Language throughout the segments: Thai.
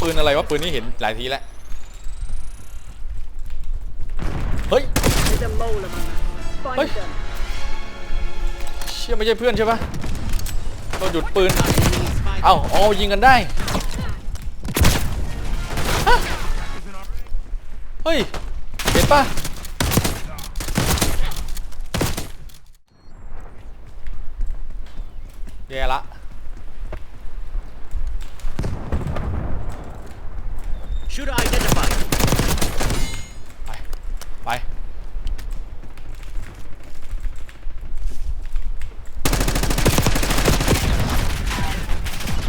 ปืนอะไรวะปืนนี้เห็นหลายทีแล้ว เฮ้ย There's a mole among us. Find Oi. them. เชี่ยไม่ใช่เพื่อนใช่ปะเราหยุดปืน เอ้าอ๋อยิงกันได้ เฮ้ย เห็นปะแย่ละ Shooter identified. ไป ไป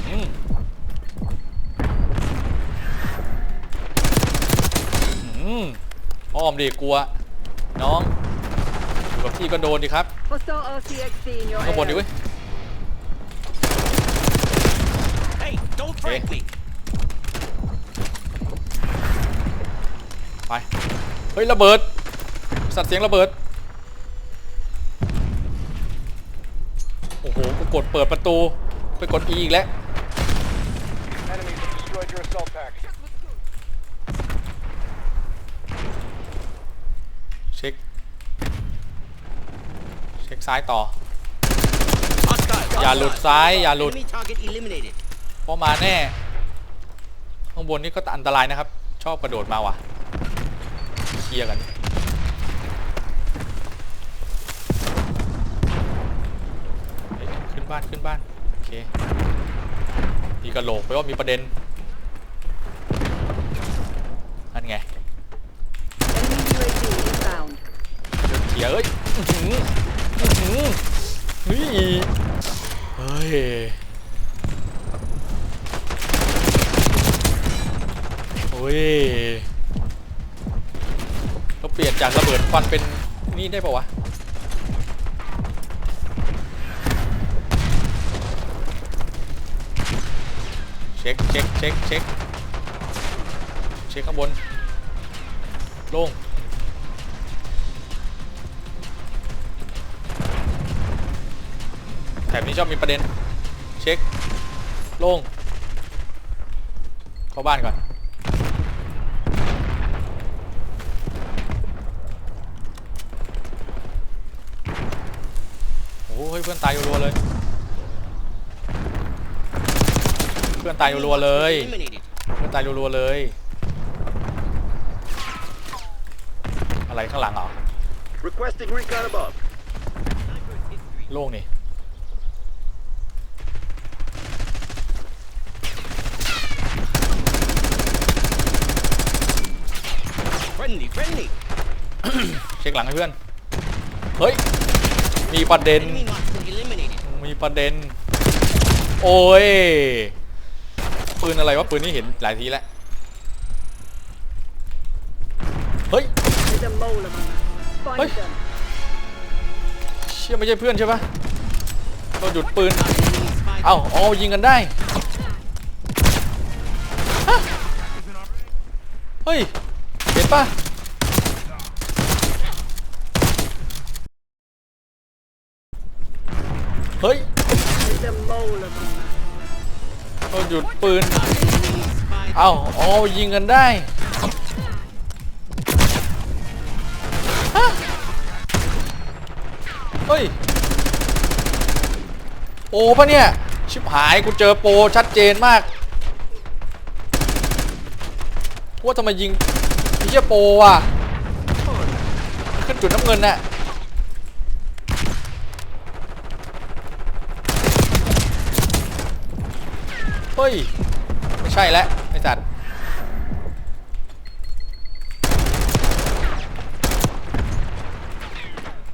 อืมอืมอ้อมดิกลัว น้อง อยู่กับพี่ก็โดนดิครับ Hostile RCXD in your ข้างบนดิ area. เว้ย Hey, don't flank me. ไป เฮ้ย ระเบิด สัตว์เสียงระเบิด โอ้โห กูกดเปิดประตู ไปกด E อีกแล้ว Enemies have destroyed your assault pack. เช็ค เช็คซ้ายต่อ อย่าหลุดซ้าย อย่าหลุด Enemy target eliminated. เพราะมาแน่ ข้างบนนี่ก็อันตรายนะครับ ชอบกระโดดมาว่ะ เคลียร์กันขึ้นบ้านขึ้นบ้าน โอเคมีกระโหลกไปว่ามีประเด็นนั่นไง Enemy UAV inbound. เขียเอ้ยอื้อหืออื้อหือเฮ้ยเฮ้ยโอ้ย ปลี่ยนจากระเบิดควันเป็นนี่ได้ปะวะเช็คเช็คเช็คเช็คเช็คข้างบนโล่งแถบนี้ชอบมีประเด็น เช็คโล่งเข้าบ้านก่อน โอ้ยเพื่อนตายรัวๆเลย เพื่อนตายรัวๆเลย Eliminated. เพื่อนตายรัวๆเลย อะไรข้างหลังเหรอ Requesting recon above. โล่งนี่ Friendly, friendly. เช็คหลังให้เพื่อน เฮ้ย มีประเด็น Enemy monster eliminated. มี ประเด็น โอ้ย ปืนอะไรวะปืนนี้เห็นหลายทีแล้ว เฮ้ย There's a mole among us. Find Oi. them. เชี่ยไม่ใช่เพื่อนใช่ปะเราหยุดปืน เอ้าอ๋อยิงกันได้ เฮ้ย เห็นปะ หยุดปืน เอ้าอ๋อยิงกันได้เฮ้ยโปรปะเนี่ย ชิบหายกูเจอโปชัดเจนมากว่าทำไมยิงไอ้เหี้ยโปรว่ะขึ้นจุดน้ำเงินน่ะ เฮ้ย ไม่ใช่แล้วไอ้สัตว์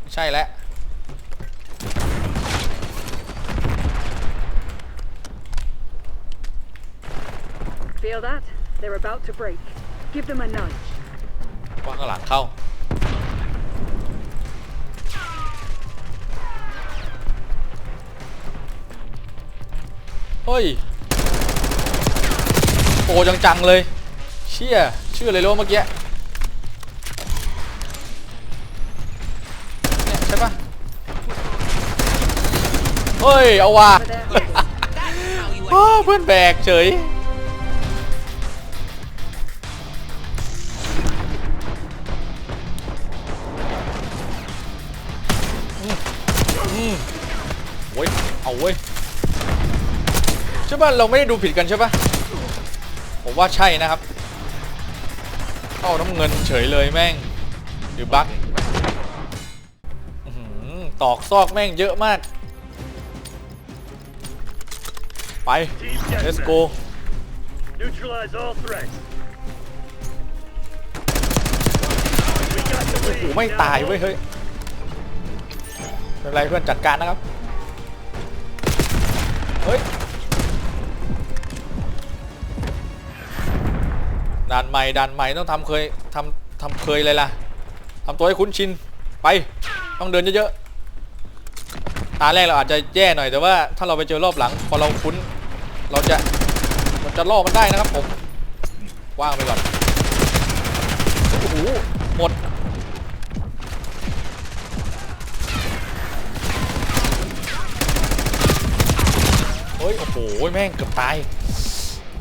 ไม่ใช่แล้ว Feel that? They're about to break. Give them a nudge. ว่าข้างหลังเข้าเฮ้ย โปจังๆเลย เชี่ยชื่ออะไรรู้เมื่อกี้ใช่ปะเฮ้ย เอาว่ะเพื่อนแบกเฉยโอ้ยเอาเว้ยใช่ป่ะเราไม่ได้ดูผิดกันใช่ป่ะ ว่าใช่นะครับ เข้าน้ำเงินเฉยเลยแม่งหรือบั๊กอื้อหือตอกซอกแม่งเยอะมาก ไป let's go Neutralize all threats. โอ้โหไม่ตายเว้ยเฮ้ยไม่เป็นไรเพื่อนจัดการนะครับ เฮ้ย ดันใหม่ดันใหม่ต้องทำเคยทำทำเคยเลยล่ะทำตัวให้คุ้นชินไปต้องเดินเยอะๆตาแรกเราอาจจะแย่หน่อยแต่ว่าถ้าเราไปเจอรอบหลังพอเราคุ้น เราจะเราจะล่อมันได้นะครับผมว่างไปก่อนโอ้โหหมดเฮ้ยโอ้โหแม่งเกือบตาย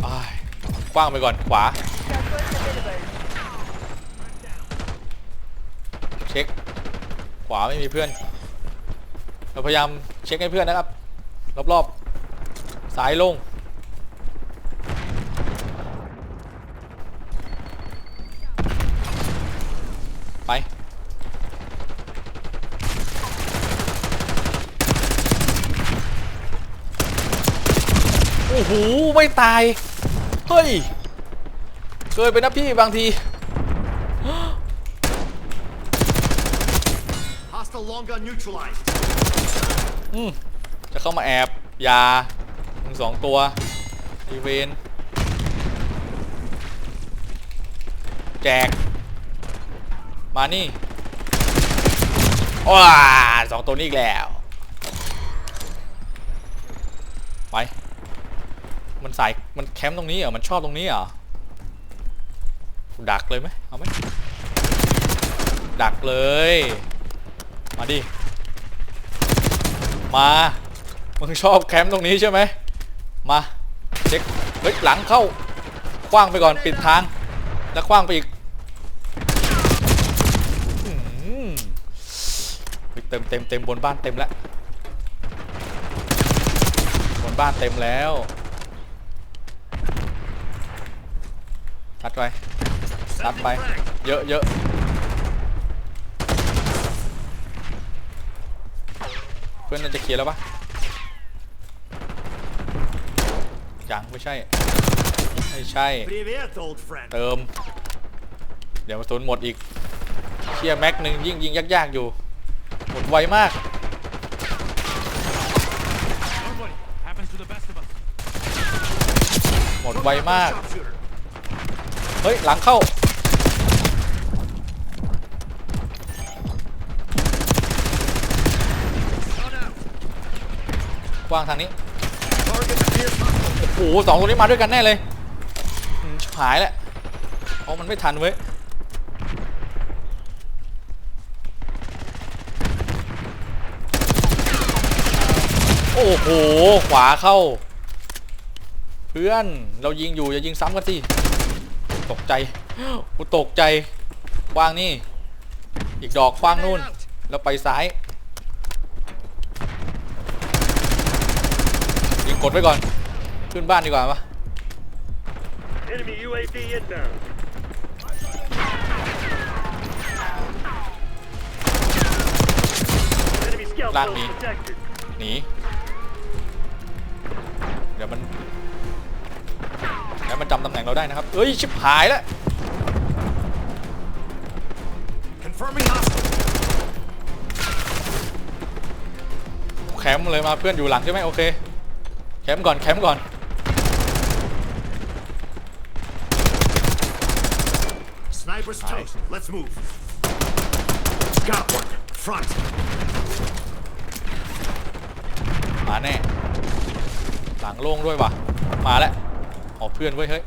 อาย กว้างไปก่อนขวา เช็ค ขวาไม่มีเพื่อน เราพยายามเช็คให้เพื่อนนะครับ รอบๆซ้ายลงไป โอ้โห ไม่ตาย เฮ้ยเกินไปนะพี่บางที Hostile long gun neutralized. อืมจะเข้ามาแอบยาหนึ่งสองตัวอีเวนแจก มานี่ว้าสองตัวนี้อีกแล้ว ไป มันใส่มันแคมป์ตรงนี้เหรอ มันชอบตรงนี้เหรอ ดักเลยไหมเอาไหมดักเลย มาดิ มา มึงชอบแคมป์ตรงนี้ใช่ไหม มาเช็คเฮ้ยหลังเข้า คว้างไปก่อนปิดทาง แล้วคว้างไปอีกอือหือเฮ้ยเต็มเต็มเต็มบนบ้านเต็มแล้วบนบ้านเต็มแล้ว ซัดไปซัดไป เยอะเยอะเพื่อนน่าจะเคลียร์แล้วปะยังไม่ใช่ ไม่ใช่ เติม เดี๋ยวมาสูญหมดอีกเชียร์แม็กหนึ่งยิงยิงยากๆอยู่ หมดไวมากหมดไวมาก เฮ้ย หลังเข้า กว้างทางนี้ โอ้โหสองตัวนี้มาด้วยกันแน่เลยหายแหละเอามันไม่ทันเว้ยโอ้โห ขวาเข้า เพื่อนเรายิงอยู่ อย่ายิงซ้ำกันสิ ตกใจกูตกใจคว้างนี่ อีกดอกคว้างนู่น แล้วไปซ้ายยิงกดไว้ก่อน ขึ้นบ้านดีกว่าปะ Enemy UAV inbound. Enemy scout Lan post đi. detected. หนี เดี๋ยวมัน แล้วมันจำตำแหน่งเราได้นะครับเอ้ยชิบหายแล้ว Confirming hostile. แคมป์เลยมาเพื่อนอยู่หลังใช่ไหมโอเคแคมป์ก่อนแคมป์ก่อน Sniper's toast. Let's move. Got one. Front. มาแน่หลังโล่งด้วยว่ะมาแล้ว ออกเพื่อนเว้ยเฮ้ย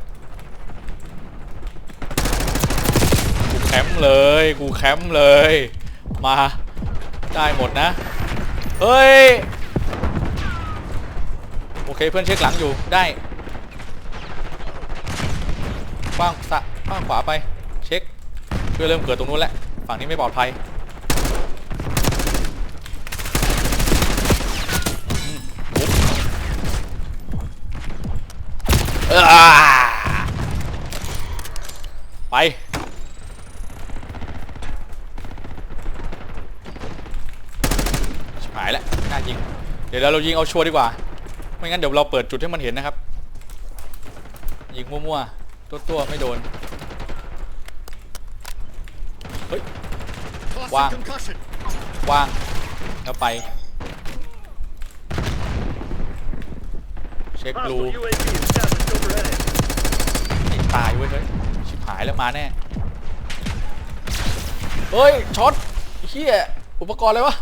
กูแคมป์เลย กูแคมป์เลย มาได้หมดนะ เฮ้ย โอเคเพื่อนเช็คหลังอยู่ได้กว้างสะกว้างขวาไป เช็ค เพื่อเริ่มเกิดตรงนู้นแหล้วฝั่งนี้ไม่ปลอดภัย อืมปุ๊บ อ่า ไป ชิบหายแล้วน่ายิง เดี๋ยวเรายิงเอาชัวร์ดีกว่า ไม่งั้นเดี๋ยวเราเปิดจุดให้มันเห็นนะครับ ยิงมั่วๆ ตัวๆ ไม่โดน เฮ้ย Tossing Wow. concussion. ว่าง แล้วไป เช็คบลู Hostile UAV established overhead. ไอ้ ตายเว้ยเฮ้ยชิบหายแล้วมาแน่เฮ้ยช็อตเฮียอุปกรณ์อะไรวะ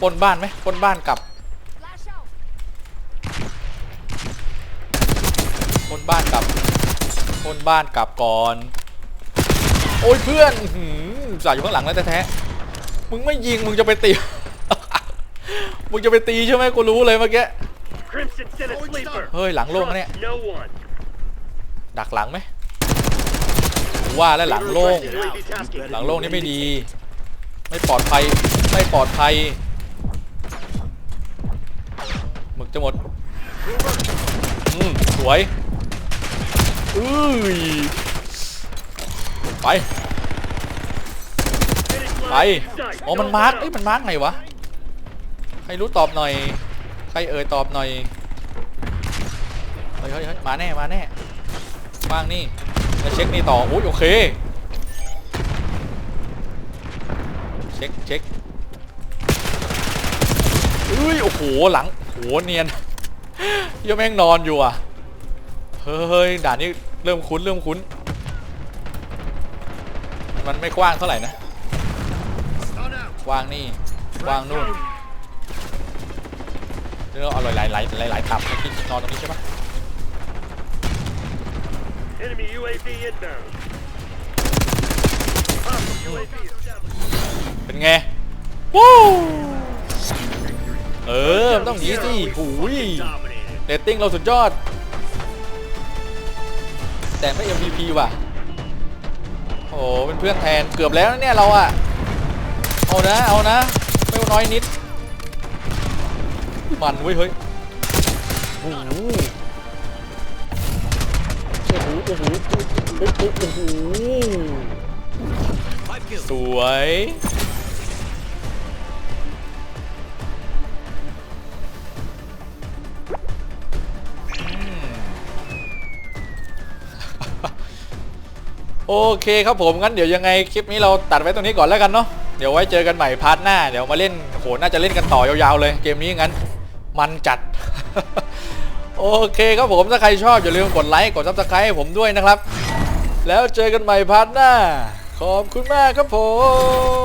ปนบ้านไหมปนบ้านกลับปนบ้านกลับปนบ้านกลับก่อน โอ้ยเพื่อนหือสายอยู่ข้างหลังแล้วแท้ๆมึงไม่ยิงมึงจะไปตี มึงจะไปตีใช่ไหมกูรู้เลยเมื่อกี้ เฮ้ยหลังโล่งนะเนี่ย Trust no one. ดักหลังไหมกูว่าแล้วหลังโล่ง UAV tasking. หลังโล่งนี่ไม่ดี ไม่ปลอดภัย ไม่ปลอดภัย หมึกจะหมด อืมสวยอุ้ยไป Finish ไป line in sight. อ๋อ มัน Don't มาร์ก stop. เอ้ย มันมาร์กไงวะ ใครรู้ตอบหน่อย ใครเอ่ยตอบหน่อย เฮ้ยเฮ้ยเฮ้ยมาแน่ มาแน่ว่างนี่แล้วเช็คนี่ต่อ โอ้ยโอเค เช็คเช็คเอ้ย โอ้โห หลังโหเนียนยังแม่งนอนอยู่อะ เฮ้ย ด่านนี้เริ่มคุ้น เริ่มคุ้น มันไม่กว้างเท่าไหร่นะวางนี่วางนู่น เรื่องเอาหลายหลายหลายหลายหลายตับมาที่นอนตรงนี้ใช่ปะ Enemy UAV inbound. Hostile UAV established. เป็นไงวู้เออมันต้องหนีสิหูย Dominated. เรตติ้งเราสุดยอด แต่ไม่ MVP ว่ะ โอ้โหเป็นเพื่อนแทนเกือบแล้วนะเนี่ยเราอะเอานะ เอานะ ไม่น้อยนิด มันเว้ยเฮ้ยโอ้โหโอ้โหโอ้โหโอ้โหโอ้โหสวยโอเคครับผมงั้นเดี๋ยวยังไงคลิปนี้เราตัดไว้ตรงนี้ก่อนแล้วกันเนาะเดี๋ยวไว้เจอกันใหม่พาร์ทหน้าเดี๋ยวมาเล่นโหน่าจะเล่นกันต่อยาวๆเลยเกมนี้งั้น มันจัด โอเคครับผมถ้าใครชอบอย่าลืมกดไลค์กดซับสไครต์ให้ผมด้วยนะครับ แล้วเจอกันใหม่พาร์ทหน้า ขอบคุณมากครับผม